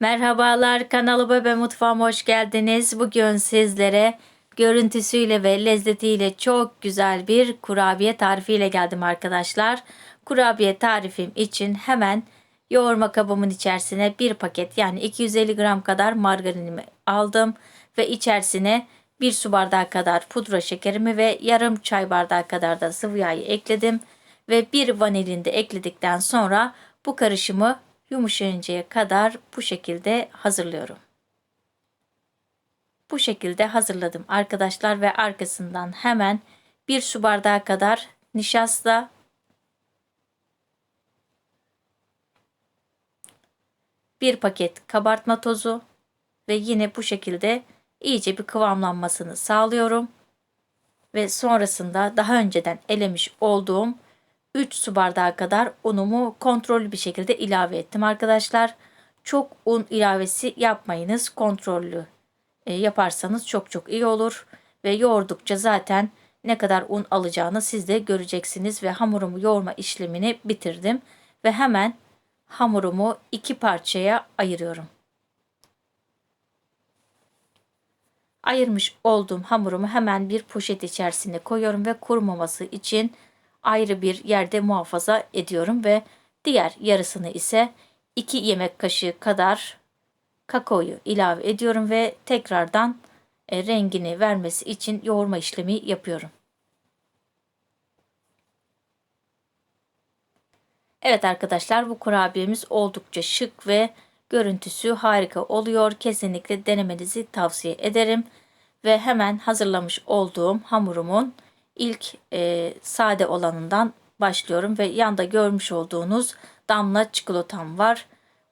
Merhabalar kanalıma ve mutfağıma hoş geldiniz. Bugün sizlere görüntüsüyle ve lezzetiyle çok güzel bir kurabiye tarifiyle geldim arkadaşlar. Kurabiye tarifim için hemen yoğurma kabımın içerisine bir paket yani 250 gram kadar margarinimi aldım ve içerisine bir su bardağı kadar pudra şekerimi ve yarım çay bardağı kadar da sıvı yağı ekledim ve bir vanilini de ekledikten sonra bu karışımı yumuşayıncaya kadar bu şekilde hazırlıyorum. Bu şekilde hazırladım arkadaşlar ve arkasından hemen bir su bardağı kadar nişasta bir paket kabartma tozu ve yine bu şekilde iyice bir kıvamlanmasını sağlıyorum. Ve sonrasında daha önceden elemiş olduğum 3 su bardağı kadar unumu kontrollü bir şekilde ilave ettim arkadaşlar. Çok un ilavesi yapmayınız. Kontrollü e, yaparsanız çok çok iyi olur. Ve yoğurdukça zaten ne kadar un alacağını siz de göreceksiniz. Ve hamurumu yoğurma işlemini bitirdim. Ve hemen hamurumu iki parçaya ayırıyorum. Ayırmış olduğum hamurumu hemen bir poşet içerisine koyuyorum ve kurumaması için ayrı bir yerde muhafaza ediyorum ve diğer yarısını ise 2 yemek kaşığı kadar kakaoyu ilave ediyorum ve tekrardan e, rengini vermesi için yoğurma işlemi yapıyorum. Evet arkadaşlar bu kurabiyemiz oldukça şık ve görüntüsü harika oluyor. Kesinlikle denemenizi tavsiye ederim. Ve hemen hazırlamış olduğum hamurumun ilk e, sade olanından başlıyorum ve yanda görmüş olduğunuz damla çikolatam var.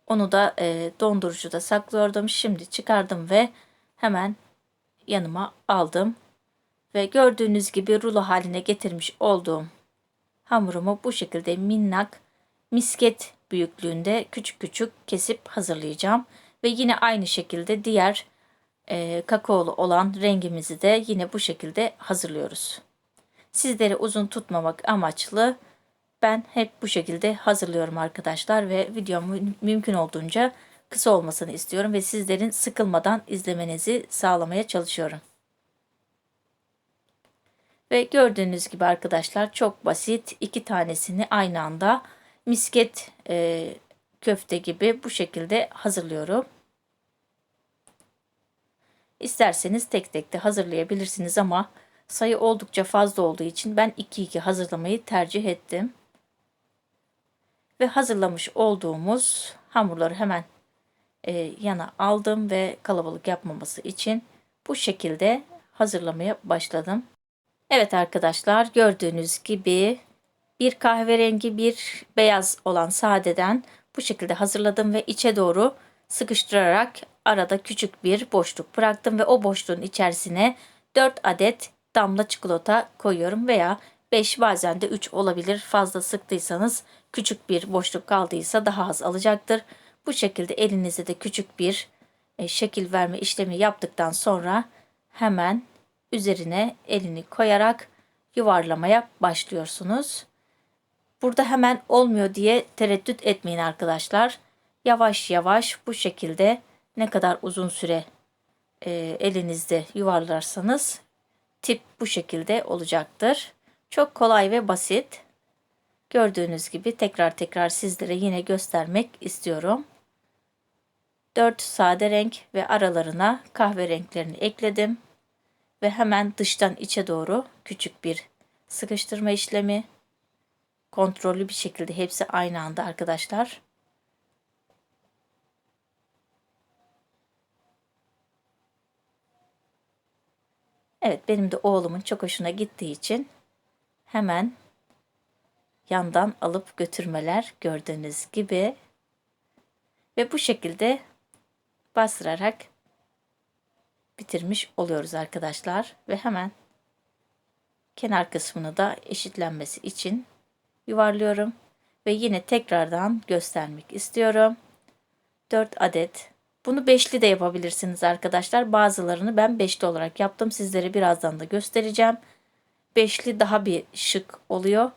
Onu da e, dondurucuda saklıyordum. Şimdi çıkardım ve hemen yanıma aldım. Ve gördüğünüz gibi rulo haline getirmiş olduğum hamurumu bu şekilde minnak misket büyüklüğünde küçük küçük kesip hazırlayacağım. Ve yine aynı şekilde diğer e, kakaolu olan rengimizi de yine bu şekilde hazırlıyoruz. Sizleri uzun tutmamak amaçlı ben hep bu şekilde hazırlıyorum arkadaşlar ve videomu mümkün olduğunca kısa olmasını istiyorum ve sizlerin sıkılmadan izlemenizi sağlamaya çalışıyorum. Ve gördüğünüz gibi arkadaşlar çok basit iki tanesini aynı anda misket e, köfte gibi bu şekilde hazırlıyorum. İsterseniz tek tek de hazırlayabilirsiniz ama sayı oldukça fazla olduğu için ben 2-2 hazırlamayı tercih ettim. Ve hazırlamış olduğumuz hamurları hemen e, yana aldım ve kalabalık yapmaması için bu şekilde hazırlamaya başladım. Evet arkadaşlar gördüğünüz gibi bir kahverengi bir beyaz olan sadeden bu şekilde hazırladım ve içe doğru sıkıştırarak arada küçük bir boşluk bıraktım ve o boşluğun içerisine 4 adet damla çikolata koyuyorum veya 5 bazen de 3 olabilir. Fazla sıktıysanız küçük bir boşluk kaldıysa daha az alacaktır. Bu şekilde elinizde de küçük bir e, şekil verme işlemi yaptıktan sonra hemen üzerine elini koyarak yuvarlamaya başlıyorsunuz. Burada hemen olmuyor diye tereddüt etmeyin arkadaşlar. Yavaş yavaş bu şekilde ne kadar uzun süre e, elinizde yuvarlarsanız tip bu şekilde olacaktır. Çok kolay ve basit. Gördüğünüz gibi tekrar tekrar sizlere yine göstermek istiyorum. 4 sade renk ve aralarına kahve renklerini ekledim. Ve hemen dıştan içe doğru küçük bir sıkıştırma işlemi. Kontrollü bir şekilde hepsi aynı anda arkadaşlar. Evet benim de oğlumun çok hoşuna gittiği için hemen yandan alıp götürmeler gördüğünüz gibi. Ve bu şekilde bastırarak bitirmiş oluyoruz arkadaşlar. Ve hemen kenar kısmını da eşitlenmesi için yuvarlıyorum. Ve yine tekrardan göstermek istiyorum. 4 adet bunu beşli de yapabilirsiniz arkadaşlar. Bazılarını ben beşli olarak yaptım. Sizlere birazdan da göstereceğim. Beşli daha bir şık oluyor.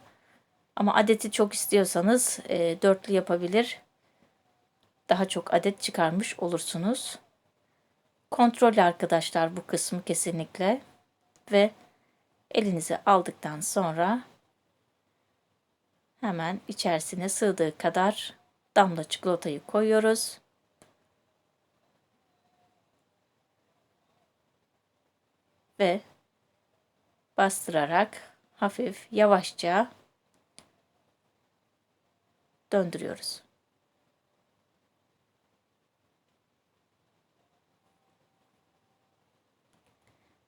Ama adeti çok istiyorsanız e, dörtlü yapabilir. daha çok adet çıkarmış olursunuz. Kontrollü arkadaşlar bu kısmı kesinlikle ve elinize aldıktan sonra hemen içerisine sığdığı kadar damla çikolatayı koyuyoruz. Ve bastırarak hafif yavaşça döndürüyoruz.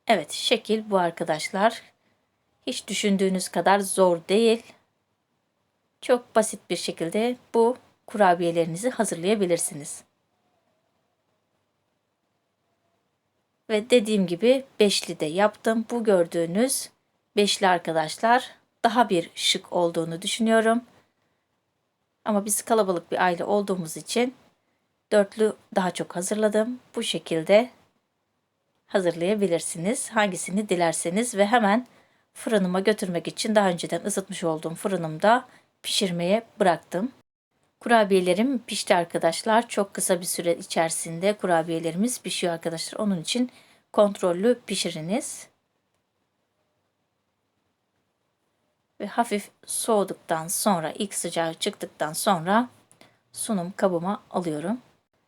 Evet, şekil bu arkadaşlar. Hiç düşündüğünüz kadar zor değil. Çok basit bir şekilde bu kurabiyelerinizi hazırlayabilirsiniz. Ve dediğim gibi beşli de yaptım. Bu gördüğünüz beşli arkadaşlar daha bir şık olduğunu düşünüyorum. Ama biz kalabalık bir aile olduğumuz için dörtlü daha çok hazırladım. Bu şekilde hazırlayabilirsiniz. Hangisini dilerseniz ve hemen fırınıma götürmek için daha önceden ısıtmış olduğum fırınımda pişirmeye bıraktım. Kurabiyelerim pişti arkadaşlar. Çok kısa bir süre içerisinde kurabiyelerimiz pişiyor arkadaşlar. Onun için kontrollü pişiriniz. Ve hafif soğuduktan sonra ilk sıcağı çıktıktan sonra sunum kabıma alıyorum.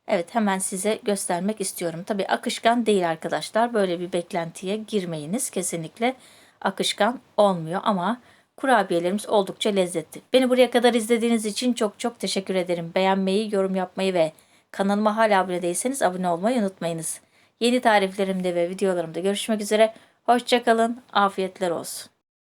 Evet hemen size göstermek istiyorum. Tabii akışkan değil arkadaşlar. Böyle bir beklentiye girmeyiniz. Kesinlikle akışkan olmuyor ama kurabiyelerimiz oldukça lezzetli. Beni buraya kadar izlediğiniz için çok çok teşekkür ederim. Beğenmeyi, yorum yapmayı ve kanalıma hala abone değilseniz abone olmayı unutmayınız. Yeni tariflerimde ve videolarımda görüşmek üzere. Hoşçakalın, afiyetler olsun.